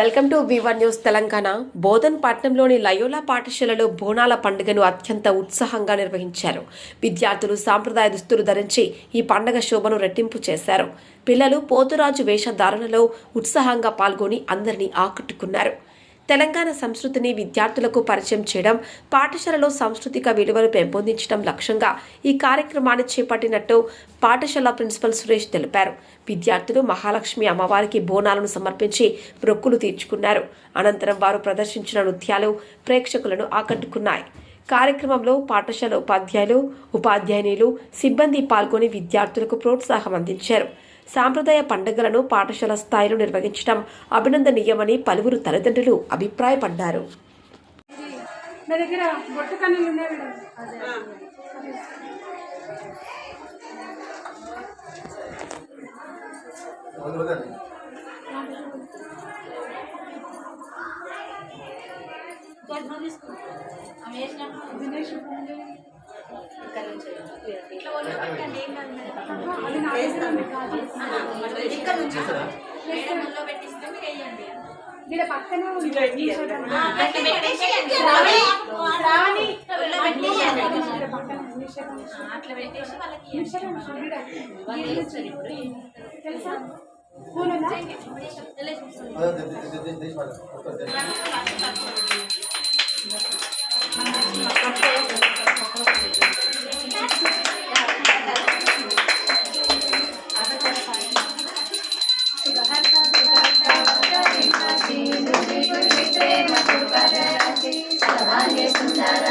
Welcome to one news Telangana. Bodhan పట్నంలోని Loyola పాఠశాలలో బోనాల పండుగను అత్యంత ఉత్సాహంగా నిర్వహించారు. విద్యార్థులు సాంప్రదాయ దుస్తులు ధరించి ఈ పండగ శోభను రెట్టింపు చేశారు. పిల్లలు పోతురాజు వేషధారణలో ఉత్సాహంగా పాల్గొని అందరినీ ఆకట్టుకున్నారు. తెలంగాణ సంస్కృతిని విద్యార్థులకు పరిచయం చేయడం పాఠశాలలో సాంస్కృతిక విలువలు పెంపొందించడం లక్ష్యంగా ఈ కార్యక్రమాన్ని చేపట్టినట్టు పాఠశాల ప్రిన్సిపల్ సురేష్ తెలిపారు. విద్యార్థులు మహాలక్ష్మి అమ్మవారికి బోనాలను సమర్పించి మొక్కులు తీర్చుకున్నారు. అనంతరం వారు ప్రదర్శించిన నృత్యాలు ప్రేక్షకులను ఆకట్టుకున్నాయి. కార్యక్రమంలో పాఠశాల ఉపాధ్యాయులు ఉపాధ్యాయునిలు సిబ్బంది పాల్గొని విద్యార్థులకు ప్రోత్సాహం అందించారు. సాంప్రదాయ పండుగలను పాఠశాల స్థాయిలో నిర్వహించడం అభినందనీయమని పలువురు తల్లిదండ్రులు అభిప్రాయపడ్డారు. నా దగ్గర బొట్టు కన్నులు ఉన్నాయి మేడం దినేష్ ఉంది. అది నా దగ్గర ఉంది కాదు. దీని పక్కనే. టీ-షర్ట్ ఉంది, చూడండి. తెలుసా ಸುಂದರ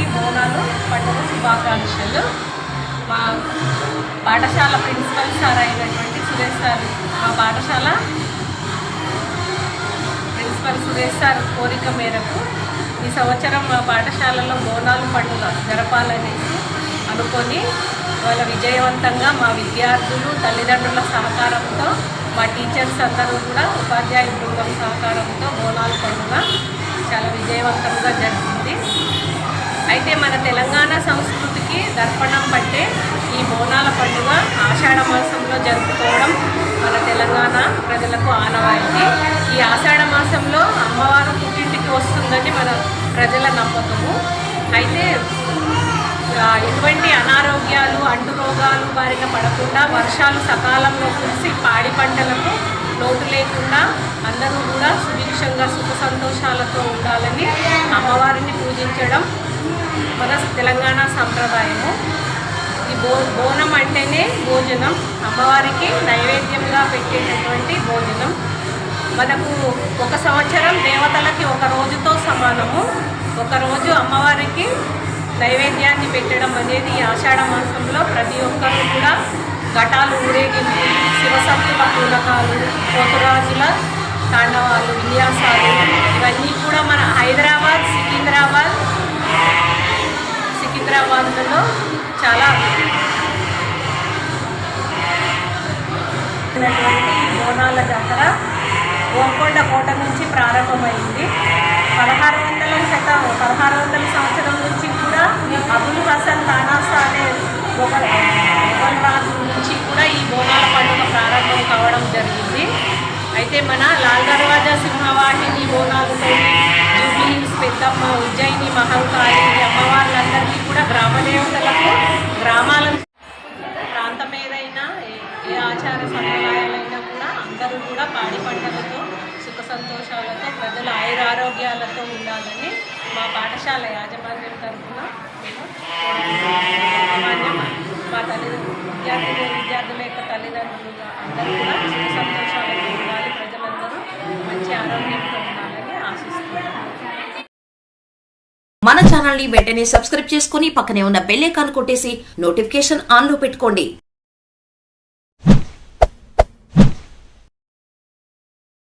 అందరికీ బోనాలు పండుగ శుభాకాంక్షలు. మా పాఠశాల ప్రిన్సిపల్ సార్ అయినటువంటి సురేష్ సార్ మా పాఠశాల ప్రిన్సిపల్ సురేష్ సార్ కోరిక మేరకు ఈ సంవత్సరం మా పాఠశాలలో బోనాలు పండుగ జరపాలనేసి అనుకొని వాళ్ళ విజయవంతంగా మా విద్యార్థులు తల్లిదండ్రుల సహకారంతో మా టీచర్స్ అందరూ కూడా ఉపాధ్యాయ బృందం సహకారంతో బోనాలు పండుగ చాలా విజయవంతంగా అయితే మన తెలంగాణ సంస్కృతికి దర్పణం పట్టే ఈ బోనాల పండుగ ఆషాఢ మాసంలో జరుపుకోవడం మన తెలంగాణ ప్రజలకు ఆనవాయితీ. ఈ ఆషాఢ మాసంలో అమ్మవారు పుట్టింటికి వస్తుందని మన ప్రజల నమ్మకము. అయితే ఎటువంటి అనారోగ్యాలు అంటు రోగాలు బారిన పడకుండా వర్షాలు సకాలంలో కురిసి పాడి పంటలకు లోటు లేకుండా అందరూ కూడా సంతోషంగా సుఖ సంతోషాలతో ఉండాలని అమ్మవారిని పూజించడం మన తెలంగాణ సంప్రదాయము. ఈ బో బోనం అంటేనే భోజనం. అమ్మవారికి నైవేద్యంగా పెట్టేటటువంటి భోజనం. మనకు ఒక సంవత్సరం దేవతలకి ఒక రోజుతో సమానము. ఒక రోజు అమ్మవారికి నైవేద్యాన్ని పెట్టడం అనేది ఈ ఆషాఢ మాసంలో ప్రతి ఒక్కరూ కూడా ఘటాలు ఊరేగింపు శివసత్తుల పూలకాలు పోతురాజుల తాండవాలు విన్యాసాలు ఇవన్నీ కూడా మన హైదరాబాద్ సికింద్రాబాద్ సికింద్రాబాద్లో చాలా బోనాల జాతర గోల్కొండ కోట నుంచి ప్రారంభమైంది. పదహారు వందల శత పదహారు వందల సంవత్సరం నుంచి కూడా అభివృద్ధి మా పాఠశాల యాజమాన్యం తరఫున మా తల్లిదండ్రులు విద్యార్థులు విద్యార్థుల యొక్క తల్లిదండ్రులు అందరూ కూడా సుఖ సంతోషాలతో ఉండాలి ప్రజలందరూ మంచి ఆరోగ్యంతో ఉండాలని ఆశిస్తున్నాను మన ఛానల్ని వెంటనే సబ్స్క్రైబ్ చేసుకుని పక్కనే ఉన్న బెల్ ఐకాన్ కొట్టేసి నోటిఫికేషన్ ఆన్లో పెట్టుకోండి.